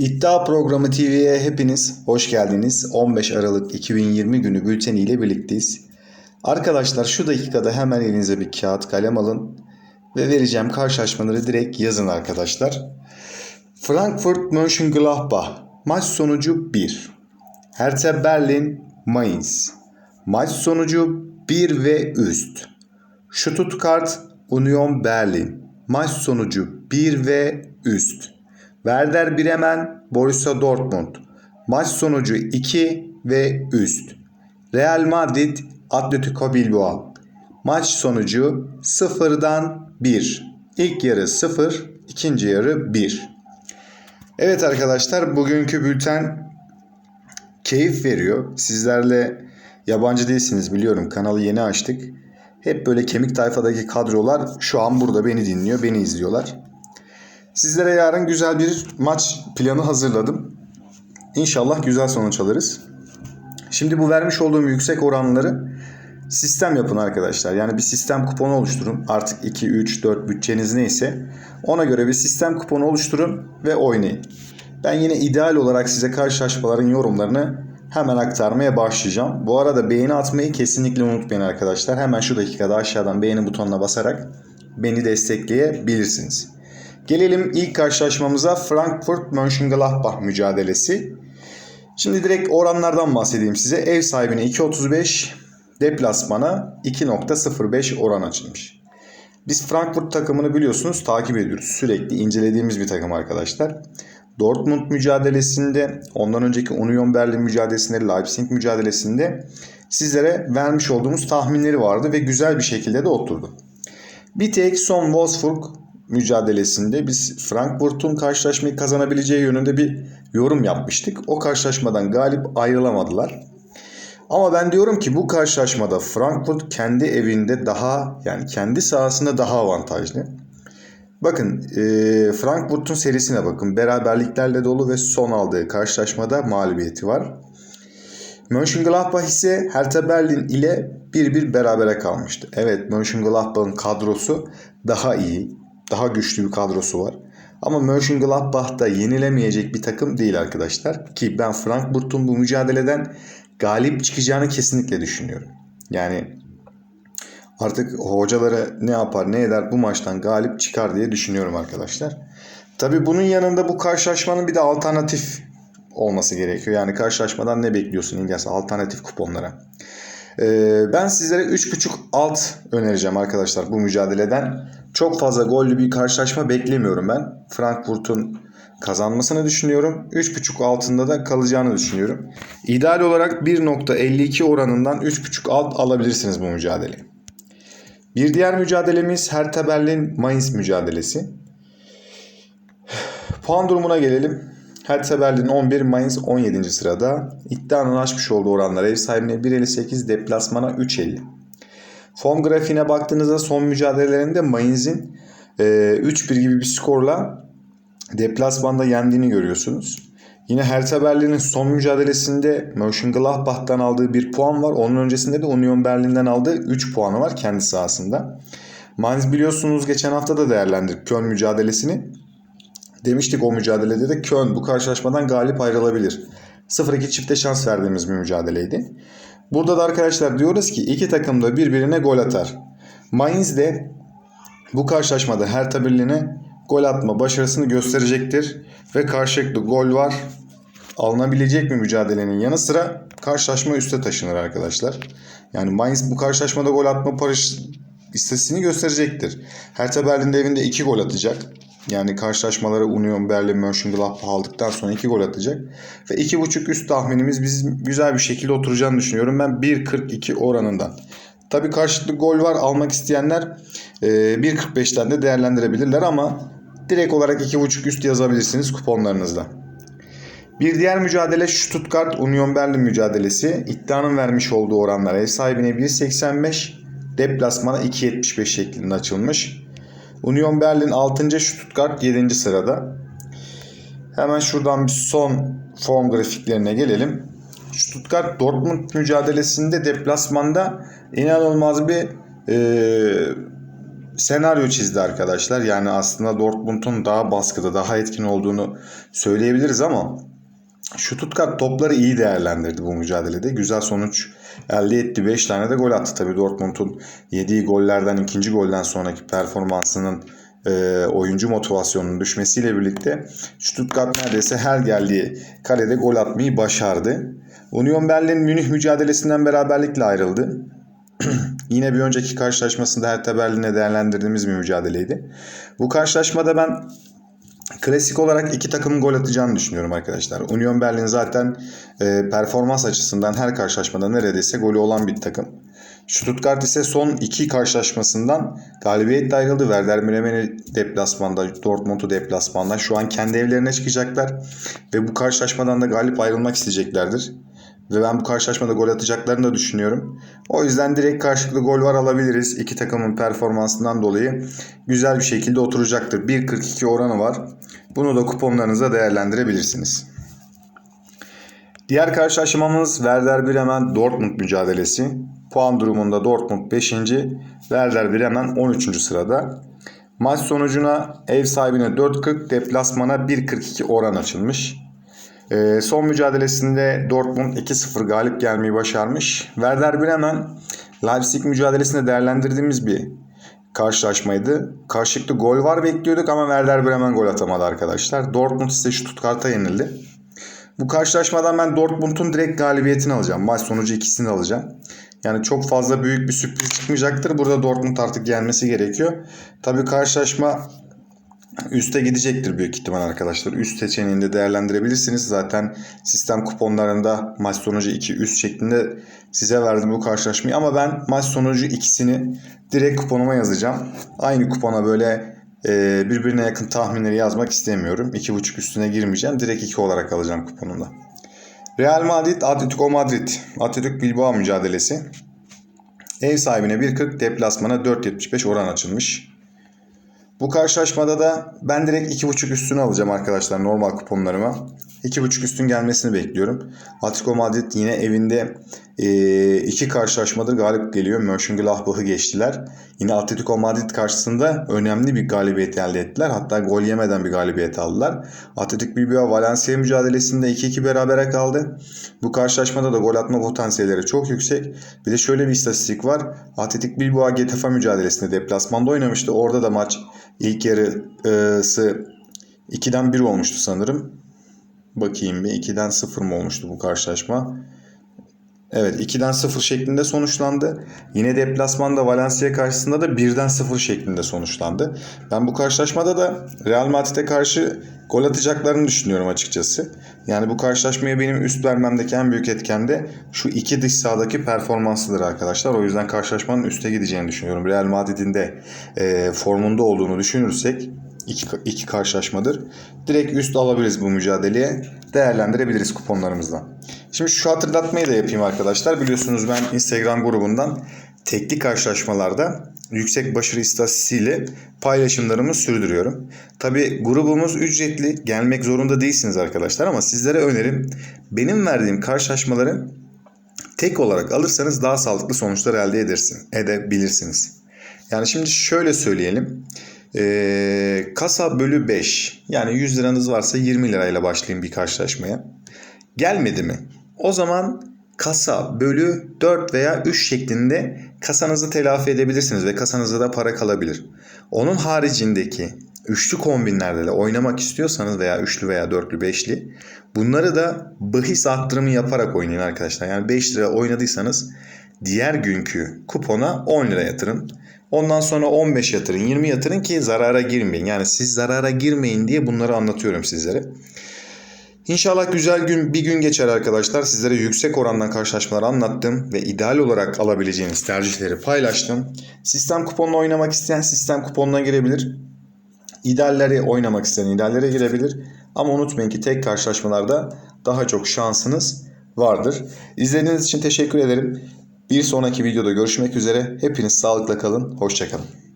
İddia Programı TV'ye hepiniz hoş geldiniz. 15 Aralık 2020 günü bülteniyle birlikteyiz. Arkadaşlar şu dakikada hemen elinize bir kağıt kalem alın ve vereceğim karşılaşmaları direkt yazın arkadaşlar. Frankfurt Mönchengladbach maç sonucu 1. Hertha Berlin Mainz maç sonucu 1 ve üst. Stuttgart Union Berlin maç sonucu 1 ve üst. Werder Bremen Borussia Dortmund maç sonucu 2 ve üst. Real Madrid Atletico Bilbao maç sonucu 0'dan 1. İlk yarı 0, ikinci yarı 1. Evet arkadaşlar bugünkü bülten keyif veriyor. Sizlerle yabancı değilsiniz biliyorum. Kanalı yeni açtık. Hep böyle kemik tayfadaki kadrolar şu an burada beni dinliyor, beni izliyorlar. Sizlere yarın güzel bir maç planı hazırladım. İnşallah güzel sonuç alırız. Şimdi bu vermiş olduğum yüksek oranları sistem yapın arkadaşlar. Yani bir sistem kuponu oluşturun. Artık 2, 3, 4 bütçeniz neyse ona göre bir sistem kuponu oluşturun ve oynayın. Ben yine ideal olarak size karşılaşmaların yorumlarını hemen aktarmaya başlayacağım. Bu arada beğeni atmayı kesinlikle unutmayın arkadaşlar. Hemen şu dakikada aşağıdan beğeni butonuna basarak beni destekleyebilirsiniz. Gelelim ilk karşılaşmamıza Frankfurt Mönchengladbach mücadelesi. Şimdi direkt oranlardan bahsedeyim size. Ev sahibine 2.35, deplasmana 2.05 oran açılmış. Biz Frankfurt takımını biliyorsunuz takip ediyoruz. Sürekli incelediğimiz bir takım arkadaşlar. Dortmund mücadelesinde, ondan önceki Union Berlin mücadelesinde, Leipzig mücadelesinde sizlere vermiş olduğumuz tahminleri vardı ve güzel bir şekilde de oturdu. Bir tek son Wolfsburg mücadelesinde biz Frankfurt'un karşılaşmayı kazanabileceği yönünde bir yorum yapmıştık. O karşılaşmadan galip ayrılamadılar. Ama ben diyorum ki bu karşılaşmada Frankfurt kendi evinde daha yani kendi sahasında daha avantajlı. Bakın e, Frankfurt'un serisine bakın. Beraberliklerle dolu ve son aldığı karşılaşmada mağlubiyeti var. Mönchengladbach ise Hertha Berlin ile bir bir berabere kalmıştı. Evet Mönchengladbach'ın kadrosu daha iyi, daha güçlü bir kadrosu var. Ama Mönchengladbach da yenilemeyecek bir takım değil arkadaşlar. Ki ben Frankfurt'un bu mücadeleden galip çıkacağını kesinlikle düşünüyorum. Yani artık hocaları ne yapar ne eder bu maçtan galip çıkar diye düşünüyorum arkadaşlar. Tabi bunun yanında bu karşılaşmanın bir de alternatif olması gerekiyor. Yani karşılaşmadan ne bekliyorsun İlyas? Alternatif kuponlara. Ee, ben sizlere 3.5 alt önereceğim arkadaşlar bu mücadeleden. Çok fazla gollü bir karşılaşma beklemiyorum ben. Frankfurt'un kazanmasını düşünüyorum. 3.5 altında da kalacağını düşünüyorum. İdeal olarak 1.52 oranından 3.5 alt alabilirsiniz bu mücadeleyi. Bir diğer mücadelemiz Hertha Berlin Mainz mücadelesi. Puan durumuna gelelim. Hertha Berlin 11, Mainz 17. sırada. İddianın açmış olduğu oranlar ev sahibine 1.58, deplasmana 3.50. Form grafiğine baktığınızda son mücadelelerinde Mainz'in e, 3-1 gibi bir skorla deplasmanda yendiğini görüyorsunuz. Yine Hertha Berlin'in son mücadelesinde Mönchengladbach'tan aldığı bir puan var. Onun öncesinde de Union Berlin'den aldığı 3 puanı var kendi sahasında. Mainz biliyorsunuz geçen hafta da değerlendirdik Köln mücadelesini. Demiştik o mücadelede de Köln bu karşılaşmadan galip ayrılabilir. 0-2 çifte şans verdiğimiz bir mücadeleydi. Burada da arkadaşlar diyoruz ki iki takım da birbirine gol atar. Mainz de bu karşılaşmada Hertha Berlin'e gol atma başarısını gösterecektir. Ve karşılıklı gol var. Alınabilecek mi mücadelenin yanı sıra karşılaşma üste taşınır arkadaşlar. Yani Mainz bu karşılaşmada gol atma parış istatistiğini gösterecektir. Hertha Berlin de evinde 2 gol atacak. Yani karşılaşmaları Union Berlin Mönchengladbach aldıktan sonra 2 gol atacak. Ve 2.5 üst tahminimiz bizim güzel bir şekilde oturacağını düşünüyorum ben 1.42 oranından. Tabi karşılıklı gol var almak isteyenler 1.45'ten de değerlendirebilirler ama direkt olarak 2.5 üst yazabilirsiniz kuponlarınızda. Bir diğer mücadele Stuttgart Union Berlin mücadelesi. İddianın vermiş olduğu oranlar ev sahibine 1.85, deplasmana 2.75 şeklinde açılmış. Union Berlin 6. Stuttgart 7. sırada. Hemen şuradan bir son form grafiklerine gelelim. Stuttgart Dortmund mücadelesinde deplasmanda inanılmaz bir e, senaryo çizdi arkadaşlar. Yani aslında Dortmund'un daha baskıda, daha etkin olduğunu söyleyebiliriz ama Stuttgart topları iyi değerlendirdi bu mücadelede. Güzel sonuç elde etti. 5 tane de gol attı. Tabii Dortmund'un yediği gollerden ikinci golden sonraki performansının e, oyuncu motivasyonunun düşmesiyle birlikte Stuttgart neredeyse her geldiği kalede gol atmayı başardı. Union Berlin Münih mücadelesinden beraberlikle ayrıldı. Yine bir önceki karşılaşmasında Hertha Berlin'e değerlendirdiğimiz bir mücadeleydi. Bu karşılaşmada ben klasik olarak iki takımın gol atacağını düşünüyorum arkadaşlar. Union Berlin zaten e, performans açısından her karşılaşmada neredeyse golü olan bir takım. Stuttgart ise son iki karşılaşmasından galibiyetle ayrıldı. Werder Bremen'i deplasmanda, Dortmund'u deplasmanda. Şu an kendi evlerine çıkacaklar. Ve bu karşılaşmadan da galip ayrılmak isteyeceklerdir. Ve ben bu karşılaşmada gol atacaklarını da düşünüyorum. O yüzden direkt karşılıklı gol var alabiliriz. İki takımın performansından dolayı güzel bir şekilde oturacaktır. 1.42 oranı var. Bunu da kuponlarınıza değerlendirebilirsiniz. Diğer karşılaşmamız Werder Bremen Dortmund mücadelesi. Puan durumunda Dortmund 5. Werder Bremen 13. sırada. Maç sonucuna ev sahibine 4.40 deplasmana 1.42 oran açılmış. Ee, son mücadelesinde Dortmund 2-0 galip gelmeyi başarmış. Werder Bremen Leipzig mücadelesinde değerlendirdiğimiz bir karşılaşmaydı. Karşılıklı gol var bekliyorduk ama Werder Bremen gol atamadı arkadaşlar. Dortmund ise Stuttgart'a yenildi. Bu karşılaşmadan ben Dortmund'un direkt galibiyetini alacağım. Maç sonucu ikisini alacağım. Yani çok fazla büyük bir sürpriz çıkmayacaktır. Burada Dortmund artık gelmesi gerekiyor. Tabii karşılaşma üste gidecektir büyük ihtimal arkadaşlar. Üst seçeneğini de değerlendirebilirsiniz. Zaten sistem kuponlarında maç sonucu 2 üst şeklinde size verdim bu karşılaşmayı. Ama ben maç sonucu ikisini direkt kuponuma yazacağım. Aynı kupona böyle e, birbirine yakın tahminleri yazmak istemiyorum. 2.5 üstüne girmeyeceğim. Direkt 2 olarak alacağım kuponumda. Real Madrid, Atletico Madrid, Atletico Bilbao mücadelesi. Ev sahibine 1.40, deplasmana 4.75 oran açılmış. Bu karşılaşmada da ben direkt 2.5 üstünü alacağım arkadaşlar normal kuponlarıma. 2.5 üstün gelmesini bekliyorum. Atletico Madrid yine evinde e, iki karşılaşmadır galip geliyor. Mönchengladbach'ı geçtiler. Yine Atletico Madrid karşısında önemli bir galibiyet elde ettiler. Hatta gol yemeden bir galibiyet aldılar. Atletico Bilbao Valencia mücadelesinde 2-2 berabere kaldı. Bu karşılaşmada da gol atma potansiyelleri çok yüksek. Bir de şöyle bir istatistik var. Atletico Bilbao Getafe mücadelesinde deplasmanda oynamıştı. Orada da maç ilk yarısı 2'den 1 olmuştu sanırım. Bakayım bir 2'den 0 mı olmuştu bu karşılaşma? Evet 2'den 0 şeklinde sonuçlandı. Yine deplasmanda Valencia karşısında da 1'den 0 şeklinde sonuçlandı. Ben bu karşılaşmada da Real Madrid'e karşı gol atacaklarını düşünüyorum açıkçası. Yani bu karşılaşmaya benim üst vermemdeki en büyük etken de şu iki dış sahadaki performansıdır arkadaşlar. O yüzden karşılaşmanın üste gideceğini düşünüyorum. Real Madrid'in de e, formunda olduğunu düşünürsek iki, iki karşılaşmadır. Direkt üst alabiliriz bu mücadeleye. Değerlendirebiliriz kuponlarımızla. Şimdi şu hatırlatmayı da yapayım arkadaşlar. Biliyorsunuz ben Instagram grubundan tekli karşılaşmalarda yüksek başarı istatistiğiyle paylaşımlarımı sürdürüyorum. Tabi grubumuz ücretli. Gelmek zorunda değilsiniz arkadaşlar ama sizlere önerim benim verdiğim karşılaşmaları tek olarak alırsanız daha sağlıklı sonuçlar elde edersin, edebilirsiniz. Yani şimdi şöyle söyleyelim. Ee, kasa bölü 5 yani 100 liranız varsa 20 lirayla başlayın bir karşılaşmaya. Gelmedi mi? O zaman kasa bölü 4 veya 3 şeklinde kasanızı telafi edebilirsiniz ve kasanızda da para kalabilir. Onun haricindeki üçlü kombinlerde de oynamak istiyorsanız veya üçlü veya dörtlü beşli bunları da bahis arttırımı yaparak oynayın arkadaşlar. Yani 5 lira oynadıysanız diğer günkü kupona 10 lira yatırın. Ondan sonra 15 yatırın, 20 yatırın ki zarara girmeyin. Yani siz zarara girmeyin diye bunları anlatıyorum sizlere. İnşallah güzel gün bir gün geçer arkadaşlar. Sizlere yüksek orandan karşılaşmalar anlattım ve ideal olarak alabileceğiniz tercihleri paylaştım. Sistem kuponla oynamak isteyen sistem kuponuna girebilir. İdealleri oynamak isteyen ideallere girebilir. Ama unutmayın ki tek karşılaşmalarda daha çok şansınız vardır. İzlediğiniz için teşekkür ederim. Bir sonraki videoda görüşmek üzere. Hepiniz sağlıkla kalın. Hoşçakalın.